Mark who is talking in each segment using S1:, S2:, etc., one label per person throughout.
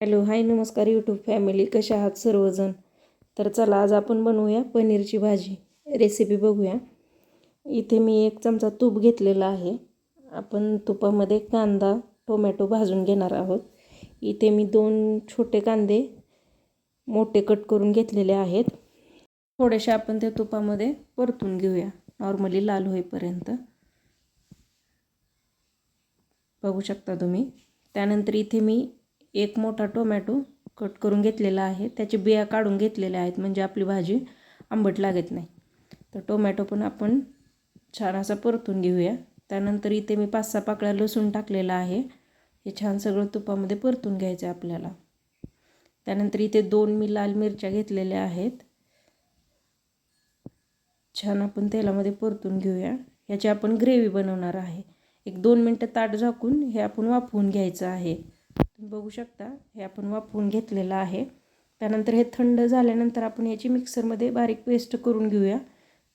S1: Hello hi नमस्कार YouTube family कशा आहात सर्वजण? तर चला आज आपण बनवूया पनीरची भाजी. रेसिपी बघूया. इथे मी एक चमचा तूप घेतलेला आहे. आपण तुपामध्ये कांदा टोमॅटो भाजून घेणार आहोत. इथे मी दोन छोटे कांदे मोठे कट करून घेतलेले आहेत. थोडेसे आपण त्या तुपामध्ये परतून घेऊया. नॉर्मली लाल होईपर्यंत. बघू शकता तुम्ही. त्यानंतर इथे मी एक मोठा टोमॅटो कट करून घेतलेला आहे. त्याचे बिया काढून घेतलेल्या आहेत म्हणजे आपली भाजी आंबट लागत नाही. तर टोमॅटो पण आपण छान असा परतून घेऊया. त्यानंतर इथे मी पाच सहा पाकळ्या लसूण टाकलेला आहे. हे छान सगळं तुपामध्ये परतून घ्यायचं आहे आपल्याला. त्यानंतर इथे दोन मी लाल मिरच्या घेतलेल्या आहेत. छान आपण तेलामध्ये परतून घेऊया. ह्याची आपण ग्रेव्ही बनवणार आहे. एक दोन मिनटं ताट झाकून हे आपण वाफवून घ्यायचं आहे. बघू शकता. हे आपण वापरून घेतलेलं आहे. त्यानंतर हे थंड झाल्यानंतर आपण याची मिक्सरमध्ये बारीक पेस्ट करून घेऊया.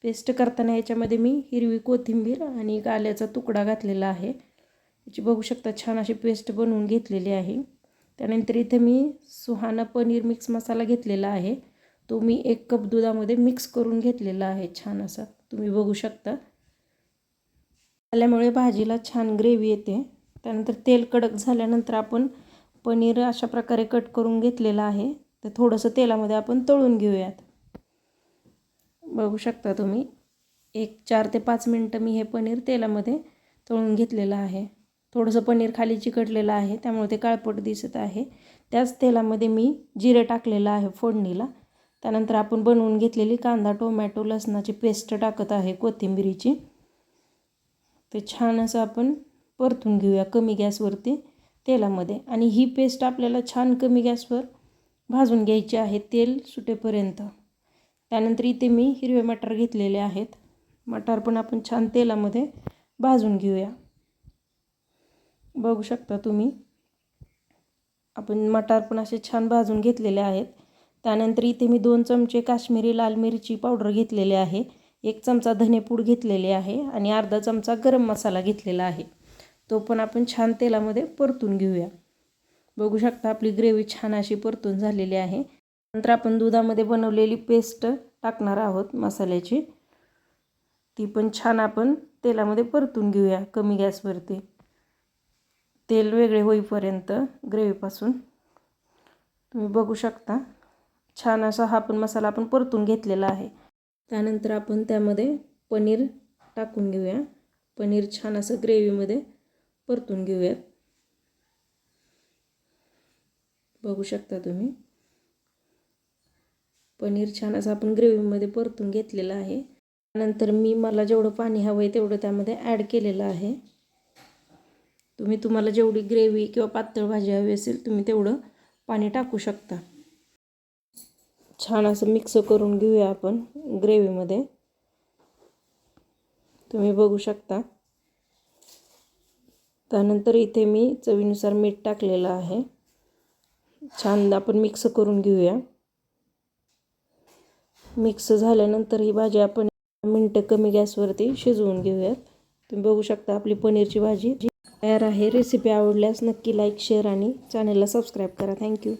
S1: पेस्ट करताना याच्यामध्ये मी हिरवी कोथिंबीर आणि आल्याचा तुकडा घातलेला आहे. याची बघू शकता छान अशी पेस्ट बनवून घेतलेली आहे. त्यानंतर इथे मी सुहाना पनीर मिक्स मसाला घेतलेला आहे. तो मी एक कप दुधामध्ये मिक्स करून घेतलेला आहे. छान असा. तुम्ही बघू शकता. आल्यामुळे भाजीला छान ग्रेव्ही येते. त्यानंतर तेल कडक झाल्यानंतर आपण पनीर अशा प्रकारे कट करून घेतलेलं आहे. तर थोडंसं तेलामध्ये आपण तळून घेऊयात. बघू शकता तुम्ही एक चार ते पाच मिनटं मी हे पनीर तेलामध्ये तळून घेतलेलं आहे. थोडंसं पनीर खाली चिकटलेलं आहे त्यामुळे ते काळपट दिसत आहे. त्याच तेलामध्ये मी जिरे टाकलेलं आहे फोडणीला. त्यानंतर आपण बनवून घेतलेली कांदा टोमॅटो लसणाची पेस्ट टाकत आहे कोथिंबिरीची. ते छान असं आपण परतून घेऊया कमी गॅसवरती. तेलामध्ये. आणि ही पेस्ट आपल्याला छान कमी गॅसवर भाजून घ्यायची आहे तेल सुटेपर्यंत. त्यानंतर इथे मी हिरवे मटार घेतलेले आहेत. मटार पण आपण छान तेलामध्ये भाजून घेऊया. बघू शकता तुम्ही. आपण मटार पण असे छान भाजून घेतलेले आहेत. त्यानंतर इथे मी दोन चमचे काश्मीरी लाल मिरची पावडर घेतलेले आहे. एक चमचा धनेपूड घेतलेले आहे आणि अर्धा चमचा गरम मसाला घेतलेला आहे. तो पण आपण छान तेलामध्ये परतून घेऊया. बघू शकता आपली ग्रेव्ही छान अशी परतून झालेली आहे. नंतर आपण दुधामध्ये बनवलेली पेस्ट टाकणार आहोत मसाल्याची. ती पण छान आपण तेलामध्ये परतून घेऊया कमी गॅसवरती. तेल वेगळे होईपर्यंत ग्रेव्हीपासून तुम्ही बघू शकता छान असा हा पण मसाला आपण परतून घेतलेला आहे. त्यानंतर आपण त्यामध्ये पनीर टाकून घेऊया. पनीर छान असं ग्रेव्हीमध्ये परतून घेऊयात. बघू शकता तुम्ही. पनीर छान असं आपण ग्रेव्हीमध्ये परतून घेतलेलं आहे. त्यानंतर मी मला जेवढं पाणी हवं आहे तेवढं त्यामध्ये ॲड केलेलं आहे. तुम्ही तुम्हाला जेवढी ग्रेव्ही किंवा पातळ भाजी हवी असेल तुम्ही तेवढं पाणी टाकू शकता. छान असं मिक्स करून घेऊया आपण ग्रेव्हीमध्ये. तुम्ही बघू शकता. त्यानंतर इथे मी चवीनुसार मीठ टाकलेलं आहे. छान आपण मिक्स करून घेऊया. मिक्स झाल्यानंतर ही भाजी आपण मिनटं कमी गॅसवरती शिजवून घेऊयात. तुम्ही बघू शकता आपली पनीरची भाजी तयार आहे. रेसिपी आवडल्यास नक्की लाईक शेअर आणि चॅनलला सबस्क्राईब करा. थँक्यू